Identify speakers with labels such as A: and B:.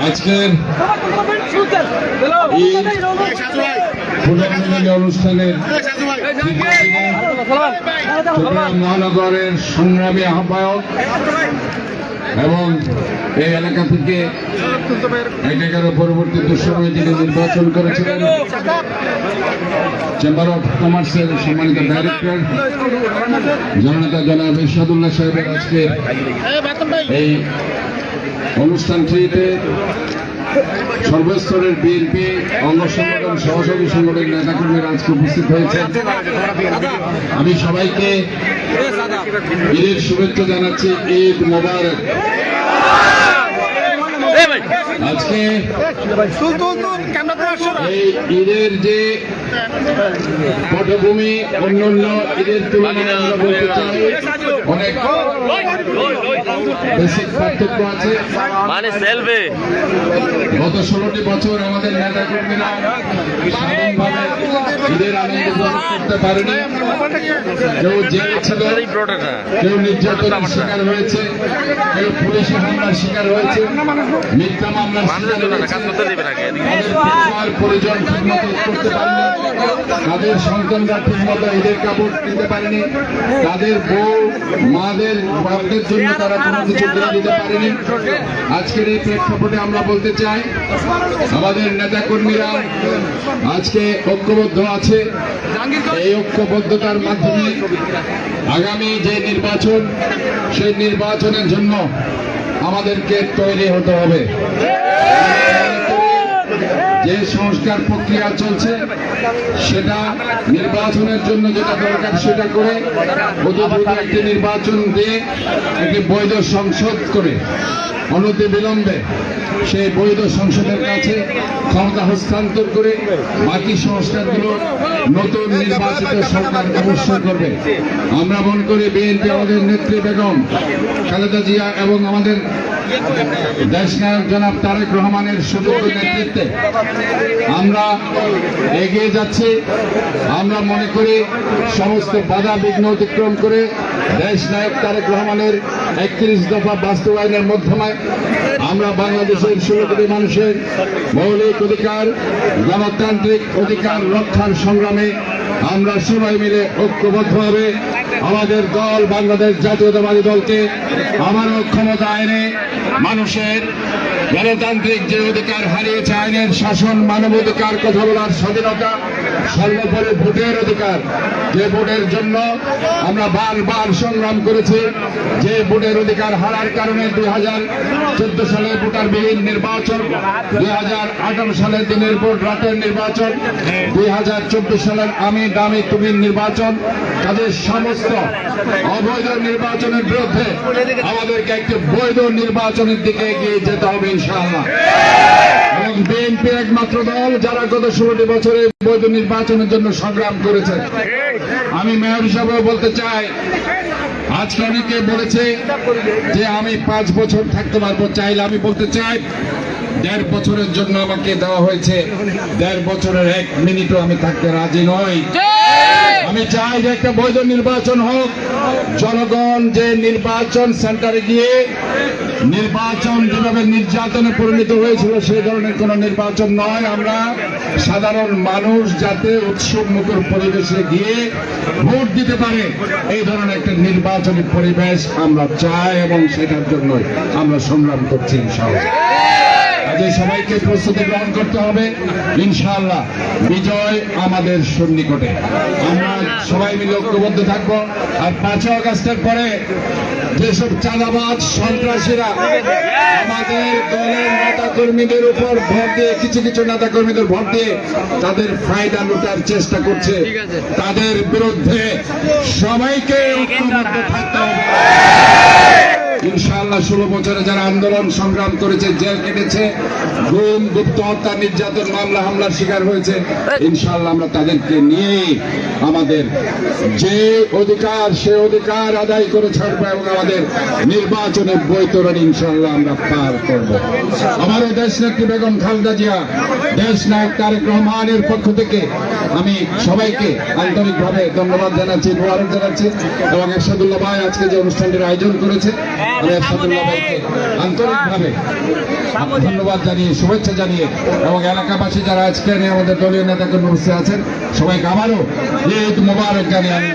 A: আজকের অনুষ্ঠানের মহানগরের সংগ্রামী আহ্বায়ক এবং এই এলাকা থেকে এলাকার পরবর্তী দুঃসময়ে যিনি নির্বাচন করেছিলেন চেম্বার অফ কমার্সের সম্মানিত ডাইরেক্টর জননেতা জনাব সাহেবের আজকে এই অনুষ্ঠানটিতে সর্বস্তরের বিএনপি অঙ্গ সংগঠন, সহযোগী সংগঠনের নেতাকর্মীরা আজকে উপস্থিত হয়েছে। আমি সবাইকে ঈদের শুভেচ্ছা জানাচ্ছি, ঈদ মোবারক। আজকে এই ঈদের যে পটভূমি অন্যান্য ঈদের তুলনায় আমরা বলতে চাই অনেক বেশি পার্থক্য আছে।
B: মানে সেলফি।
A: গত ষোলোটি বছর আমাদের নেতা কর্মীরা ঈদের আনন্দ উপভোগ করতে পারেনি। কেউ জেলে ছিল কেউ নির্যাতনের শিকার হয়েছে কেউ পুলিশি হামলার শিকার হয়েছে। মিথ্যা মামলার শিকার হয়েছে
B: কাজ করতে দেবে নাকি
A: তাদের করতে পারেনি। সন্তানরা ঠিকমতো ঈদের কাপড় কিনতে পারেনি। তাদের বউ মাদের বাপদের জন্য তারা কোনো কিছু কিনে দিতে পারেনি। আজকের এই প্রেক্ষাপটে আমরা বলতে চাই আমাদের নেতা কর্মীরা আজকে ঐক্যবদ্ধ আছে। এই ঐক্যবদ্ধতার মাধ্যমে আগামী যে নির্বাচন সেই নির্বাচনের জন্য আমাদেরকে তৈরি হতে হবে। যে সংস্কার প্রক্রিয়া চলছে সেটা নির্বাচনের জন্য যেটা দরকার সেটা করে একটি নির্বাচন দিয়ে একটি বৈধ সংসদ করে অনতি বিলম্বে সেই বৈধ সংসদের কাছে ক্ষমতা হস্তান্তর করে বাকি সংস্কারগুলো নতুন নির্বাচিত সরকার অবশ্যই করবে। আমরা মনে করি বিএনপি আমাদের নেত্রী বেগম, খালেদা জিয়া এবং আমাদের দেশ নায়ক জনাব তারেক রহমানের সুযোগ্য নেতৃত্বে আমরা এগিয়ে যাচ্ছি। আমরা মনে করি সমস্ত বাধা বিঘ্ন অতিক্রম করে দেশ নায়ক তারেক রহমানের একত্রিশ দফা বাস্তবায়নের মাধ্যমে আমরা বাংলাদেশের ষোলো কোটি মানুষের মৌলিক অধিকার, গণতান্ত্রিক অধিকার রক্ষার সংগ্রামে আমরা সবাই মিলে ঐক্যবদ্ধভাবে আমাদের দল, বাংলাদেশ জাতীয়তাবাদী দলকে আবারও ক্ষমতা আইনে মানুষের গণতান্ত্রিক যে অধিকার হারিয়েছে আইনের শাসন, মানব অধিকার, কথা বলার স্বাধীনতা, সর্বোপরি ভোটের অধিকার, যে ভোটের জন্য আমরা বারবার সংগ্রাম করেছি, যে ভোটের অধিকার হারার কারণে দুই হাজার চোদ্দ সালে ভোটারবিহীন নির্বাচন, দুই হাজার আঠারো সালের দিনের ভোট, রাতের নির্বাচন, দুই হাজার চব্বিশ সালের আমি দামি তুমির নির্বাচন, তাদের সমস্ত অবৈধ নির্বাচনের বিরুদ্ধে আমাদেরকে একটি বৈধ নির্বাচনের দিকে এগিয়ে যেতে হবে, ইনশাআল্লাহ। এবং বিএনপি একমাত্র দল যারা গত ষোলোটি বছরে বৈধ নির্বাচনের জন্য সংগ্রাম করেছে আমি মেয়র হিসাবেও বলতে চাই, আজকে অনেকে বলেছে যে আমি পাঁচ বছর থাকতে পারব, চাইলে আমি বলতে চাই, দেড় বছরের জন্য আমাকে দেওয়া হয়েছে। দেড় বছরের এক মিনিটও আমি থাকতে রাজি নই। আমি চাই যে একটা বৈধ নির্বাচন হোক। জনগণ যে নির্বাচন সেন্টারে গিয়ে নির্বাচন যেভাবে নির্যাতনে পরিণত হয়েছিল, সেই ধরনের কোন নির্বাচন নয়। আমরা সাধারণ মানুষ যাতে উৎসব মুখর পরিবেশে গিয়ে ভোট দিতে পারে, এই ধরনের একটা নির্বাচনী পরিবেশ আমরা চাই এবং সেটার জন্য আমরা সংগ্রাম করছি, ইনশাআল্লাহ। কাজে সবাইকে প্রস্তুতি গ্রহণ করতে হবে ইনশাআল্লাহ। বিজয় আমাদের সন্নিকটে। আমরা সবাই মিলে ঐক্যবদ্ধ থাকব। আর পাঁচই আগস্টের পরে যেসব চাঁদাবাজ সন্ত্রাসীরা আমাদের দলের নেতা কর্মীদের উপর ভোট দিয়ে কিছু কিছু নেতা কর্মীদের ভোট দিয়ে তাদের ফায়দা লুটার চেষ্টা করছে তাদের বিরুদ্ধে সবাইকে ঐক্যবদ্ধ থাকতে হবে। ইনশাআল্লাহ ষোলো বছরে যারা আন্দোলন সংগ্রাম করেছে, জেল কেটেছে, গুম, গুপ্ত হত্যা, নির্যাতন, মামলা, হামলার শিকার হয়েছে, ইনশাআল্লাহ আমরা তাদেরকে নিয়ে আমাদের যে অধিকার, সে অধিকার আদায় করে ছাড়বো এবং আমাদের নির্বাচনে বৈতরণ ইনশাআল্লাহ আমরা পার করব। আমাদের দেশ নেত্রী বেগম খালেদা জিয়া, দেশ নায়ক তারেক রহমানের পক্ষ থেকে আমি সবাইকে আন্তরিকভাবে ধন্যবাদ জানাচ্ছি, মোবারক জানাচ্ছি এবং এরশাদুল্লাহ ভাই আজকে যে অনুষ্ঠানটির আয়োজন করেছে, আমি ধন্যবাদ জানিয়ে শুভেচ্ছা জানিয়ে এবং এলাকাবাসী যারা আজকে আমাদের দলীয় নেতাকর্মী বসে আছেন সবাইকে আবারও ঈদ মোবারক জানিয়ে আমি